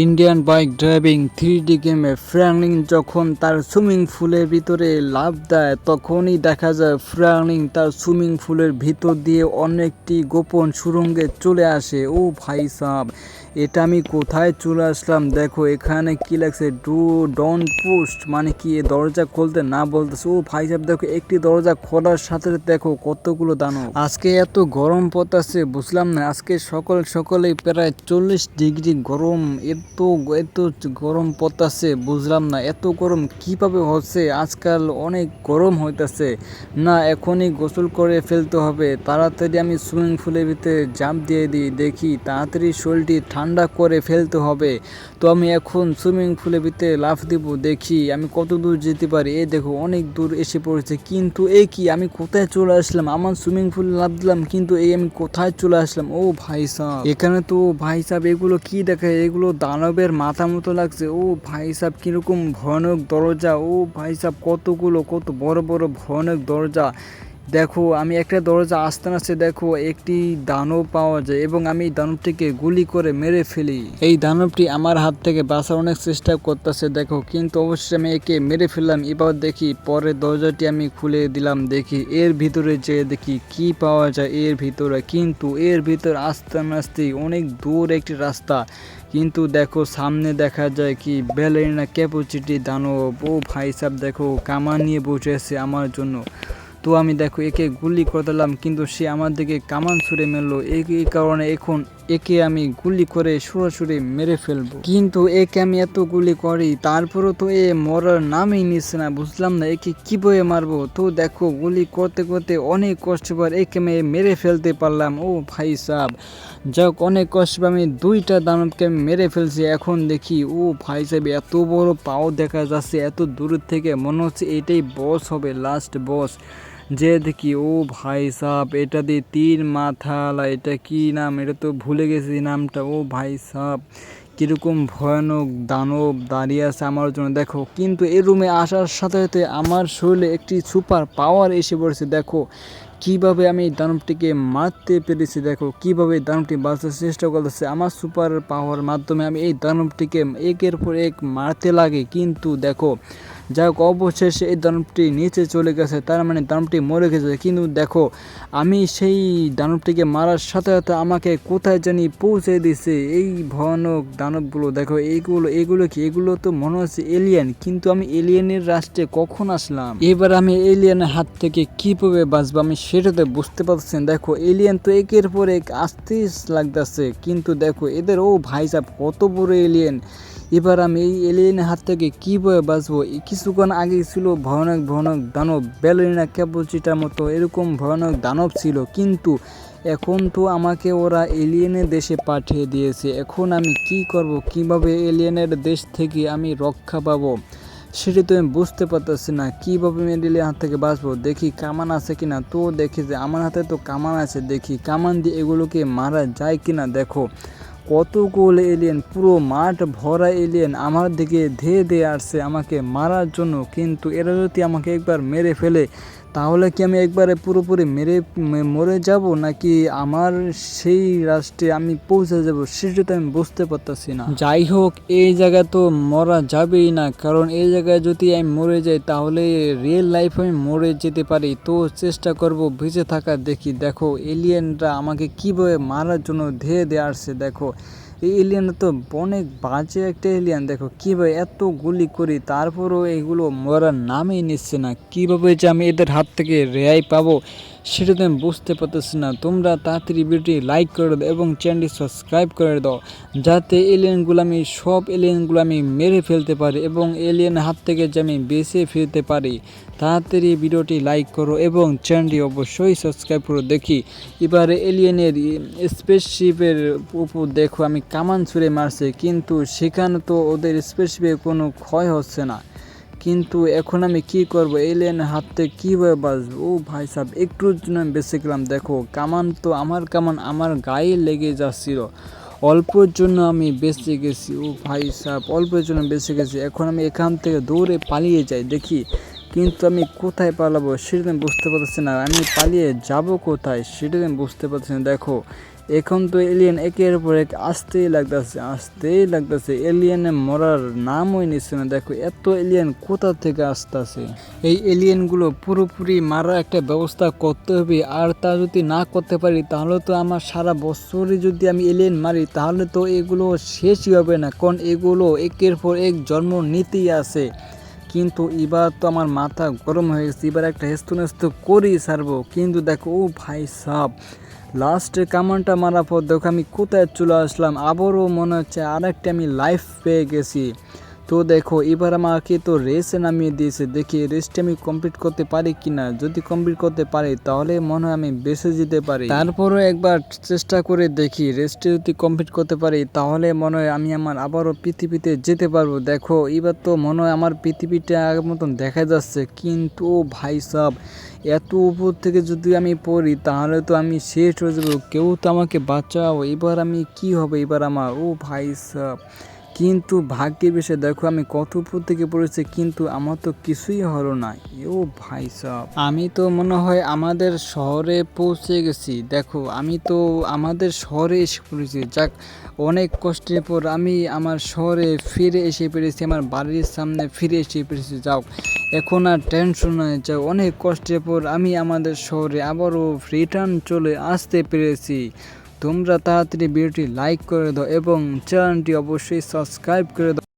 Indian bike driving three D গেমে Franklin যখন তার সুইমিং পুলের ভিতরে লাভ দেয়, তখনই দেখা যায় ফ্র্যাঙ্কলিন তার সুইমিং পুলের ভিতর দিয়ে অনেকটি গোপন সুরঙ্গে চলে আসে। ও ভাই সাব, এটা আমি কোথায় চলে আসলাম? দেখো, এখানে কি লাগছে? ডু ডন পোস্ট মানে কি দরজা খুলতে না বলতেছে। ও ভাই সাহেব দেখো, একটি দরজা খোলার সাথে দেখো কতগুলো দানো আজকে এত গরম পড়তেছে, বুঝলাম না। আজকে সকাল সকালে প্রায় চল্লিশ ডিগ্রি গরম। এত এত গরম পড়তেছে, বুঝলাম না। এত গরম কীভাবে হচ্ছে? আজকাল অনেক গরম হইতাছে। না, এখনই গোসল করে ফেলতে হবে। তাড়াতাড়ি আমি সুইমিং পুলের ভিতরে জাম্প দিয়ে দিই, দেখি তাড়াতাড়ি শরীরটি ঠান্ডা করে ফেলতে হবে। তো আমি এখন সুইমিং পুলের ভিতরে লাফ দিব, দেখি আমি কত দূর যেতে পারি। এই দেখো, অনেক দূর এসে পড়েছে, কিন্তু এই কি? আমি কোথায় চলে আসলাম? আমার সুইমিং পুল লাফ দিলাম, কিন্তু এই আমি কোথায় চলে আসলাম? ও ভাই সাহ এখানে তো ভাই সাহ এগুলো কি দেখায়? এগুলো দানবের মাথা মতো লাগছে। ও ভাই সাহেব, কীরকম ভয়ানক দরজা। ও ভাই সাহেব, কতগুলো, কত বড় বড় ভয়ানক দরজা। দেখো, আমি একটা দরজা আসতে আসতে দেখো, একটি দানব পাওয়া যায় এবং আমি দানবটিকে গুলি করে মেরে ফেলি। এই দানবটি আমার হাত থেকে বাঁচার অনেক চেষ্টা করতেছে, দেখো, কিন্তু অবশ্যই আমি একে মেরে ফেললাম। এবার দেখি পরের দরজাটি আমি খুলে দিলাম, দেখি, এর ভিতরে যে দেখি কি পাওয়া যায় এর ভিতরে। কিন্তু এর ভিতর আস্তে আস্তে অনেক দূর একটি রাস্তা। কিন্তু দেখো, সামনে দেখা যায় কি ব্যালেরিনা ক্যাপোচিটি দানব। ও ভাই সাহেব দেখো, কামান নিয়ে বসে আছে আমার জন্য। তো আমি দেখো, একে গুলি করে দিলাম, কিন্তু সে আমার দিকে কামান ছুড়ে মেরলো। এই কারণে এখন একে আমি গুলি করে সরাসরি মেরে ফেলব। কিন্তু একে আমি এত গুলি করি, তারপরও তো এ মরার নামই নিচ্ছে না, বুঝলাম না, একে কীভাবে মারবো? তো দেখো, গুলি করতে করতে অনেক কষ্ট পর একে আমি মেরে ফেলতে পারলাম। ও ভাই সাহ যাক, অনেক কষ্ট আমি দুইটা দানবকে মেরে ফেলছি। এখন দেখি, ও ভাই সাহেব এত বড় পাও দেখা যাচ্ছে, এত দূর থেকে মনে হচ্ছে এটাই বস হবে লাস্ট বস যে দেখি, ও ভাই সাপ এটা দিয়ে তীর মাথালা এটা কি নাম? এটা তো ভুলে গেছি নামটা। ও ভাই সাপ কীরকম ভয়ানক দানব দাঁড়িয়ে আছে আমার জন্য, দেখো। কিন্তু এই রুমে আসার সাথে সাথে আমার শরীরে একটি সুপার পাওয়ার এসে পড়েছে, দেখো। কীভাবে আমি দানবটিকে মারতে পেরেছি, দেখো। কীভাবে দানবটি বাঁচার চেষ্টা করতেছে, আমার সুপার পাওয়ার মাধ্যমে আমি এই দানবটিকে একের পর এক মারতে লাগে। কিন্তু দেখো যাই হোক, অবশেষে এই দানবটি নিচে চলে গেছে, তার মানে দানবটি মরে গেছে। কিন্তু দেখো, আমি সেই দানবটিকে মারার সাথে সাথে আমাকে কোথায় জানি পৌঁছে দিছে এই ভয়ানক দানবগুলো। দেখো, এইগুলো, এগুলো কি? এগুলো তো মনে হচ্ছে এলিয়েন কিন্তু আমি এলিয়েনের রাষ্ট্রে কখন আসলাম? এবার আমি এলিয়েনের হাত থেকে কীভাবে বাঁচবো আমি সেটাতে বুঝতে পারছেন দেখো এলিয়েন তো একের পর এক আসতেই লাগতেছে, কিন্তু দেখো, এদের, ও ভাই সাহেব কত বড় এলিয়েন এবার আমি এই এলিয়েনের হাত থেকে কীভাবে বাঁচবো? কিছুক্ষণ আগে ছিল ভয়ানক ভয়ানক দানব। ব্যালেরিনা ক্যাপোচিটার মতো, এরকম ভয়ানক দানব ছিল। কিন্তু এখন তো আমাকে ওরা এলিয়েনের দেশে পাঠিয়ে দিয়েছে। এখন আমি কি করব? কীভাবে এলিয়েনের দেশ থেকে আমি রক্ষা পাবো? সেটা তো আমি বুঝতে পারতেছি না। কীভাবে এলিয়েনের হাত থেকে বাঁচবো? দেখি কামান আছে কি না তো দেখি যে আমার হাতে তো কামান আছে। দেখি কামান দিয়ে এগুলোকে মারা যায় কি না দেখো। কতগুলো এলিয়েন, পুরো মাঠ ভরা এলিয়েন আমার দিকে ধেয়ে ধেয়ে আসছে আমাকে মারার জন্য। কিন্তু এরা যদি আমাকে একবার মেরে ফেলে তাহলে কি আমি একবারে পুরোপুরি মেরে মরে যাব? নাকি আমার সেই রাষ্ট্রে আমি পৌঁছে যাব? সেটা তো আমি বুঝতে পারতেছি না। যাই হোক, এই জায়গায় তো মরা যাবেই না। কারণ এই জায়গায় যদি আমি মরে যাই, তাহলে রিয়েল লাইফ আমি মরে যেতে পারি। তো চেষ্টা করব বেঁচে থাকার। দেখি, দেখো এলিয়েনরা আমাকে কীভাবে মারার জন্য ধেয়ে দিয়ে আসছে, দেখো। এই এলিয়েন তো অনেক বাজে একটা এলিয়ান দেখো কীভাবে এত গুলি করি, তারপরও এগুলো মরার নামই নিচ্ছে না। কীভাবে যে আমি এদের হাত থেকে রেহাই পাবো? সেটা তো আমি বুঝতে পারতেছি না। তোমরা তাড়াতাড়ি ভিডিওটি লাইক করে দাও এবং চ্যানেলটি সাবস্ক্রাইব করে দাও। যাতে এলিয়েনগুলো আমি, সব এলিয়েনগুলো আমি মেরে ফেলতে পারি এবং এলিয়েন হাত থেকে যে আমি বেঁচে ফিরতে পারি। তাড়াতাড়ি ভিডিওটি লাইক করো এবং চ্যানেলটি অবশ্যই সাবস্ক্রাইব করো দেখি। এবারে এলিয়েনের স্পেসশিপের উপর দেখো, আমি কামান ছুঁড়ে মারছে, কিন্তু সেখানে তো ওদের স্পেসশিপে কোনো ক্ষয় হচ্ছে না। কিন্তু এখন আমি কি করব? এলিয়েনের হাত থেকে কীভাবে বাঁচবো? ও ভাই সাহেব একটুর জন্য আমি বেঁচে গেলাম, দেখো। কামান তো আমার, কামান আমার গায়ে লেগে যাচ্ছিল। অল্পর জন্য আমি বেঁচে গেছি, ও ভাই সাহেব অল্পের জন্য বেঁচে গেছি। এখন আমি এখান থেকে দৌড়ে পালিয়ে যাই, দেখি। কিন্তু আমি কোথায় পালাবো সেটা বুঝতে পারছি না। আমি পালিয়ে যাব কোথায় সেটা বুঝতে পারছি না। দেখো, এখন তো এলিয়েন একের পর এক আসতেই লাগতেছে আসতেই লাগতেছে। এলিয়েনে মরার নামই নিচ্ছে না। দেখো, এত এলিয়েন কোথা থেকে আসতেছে? এই এলিয়েনগুলো পুরোপুরি মারার একটা ব্যবস্থা করতে হবে। আর তা যদি না করতে পারি, তাহলে তো আমার সারা বছরই যদি আমি এলিয়েন মারি, তাহলে তো এগুলো শেষই হবে না। কারণ এগুলো একের পর এক জন্ম নিতেই আছে। কিন্তু এবার তো আমার মাথা গরম হয়ে গেছে, এবার একটা হেস্তু নেস্তু করেই ছাড়বো। কিন্তু দেখো, ও ভাই সব লাস্টে কামানটা মারার পর দেখো আমি কোথায় চলে আসলাম, আবারও মনে হচ্ছে আরেকটা আমি লাইফ পেয়ে গেছি। তো দেখো, এবার আমাকে তো রেসে নামিয়ে দিয়েছে। দেখি রেসটা আমি কমপ্লিট করতে পারি কিনা? যদি কমপ্লিট করতে পারি, তাহলে মনে হয় আমি বেঁচে যেতে পারি। তারপরও একবার চেষ্টা করে দেখি রেসটা যদি কমপ্লিট করতে পারি, তাহলে মনে হয় আমি আমার আবারও পৃথিবীতে যেতে পারব। দেখো, এবার তো মনে হয় আমার পৃথিবীটা আগের মতন দেখা যাচ্ছে। কিন্তু ভাই সব, এত উপর থেকে যদি আমি পড়ি, তাহলে তো আমি শেষ হয়ে যাব। কেউ তো আমাকে বাঁচাও। এবার আমি কি হবে? এবার আমার, ও ভাই সব। কিন্তু ভাগ্যের বিষয়ে দেখো, আমি কত উপর থেকে পড়েছি, কিন্তু আমার তো কিছুই হলো না। ও ভাই সব। আমি তো মনে হয় আমাদের শহরে পৌঁছে গেছি। দেখো, আমি তো আমাদের শহরে এসে পড়েছি। যাক, অনেক কষ্টের পর আমি আমার শহরে ফিরে এসে পেরেছি, আমার বাড়ির সামনে ফিরে এসে পেরেছি। যাও, এখন আর টেনশন নয় যাও, অনেক কষ্টের পর আমি আমাদের শহরে আবারও রিটার্ন চলে আসতে পেরেছি। তোমরা তাড়াতাড়ি ভিডিওটি লাইক করে দাও এবং চ্যানেলটি অবশ্যই সাবস্ক্রাইব করে দাও।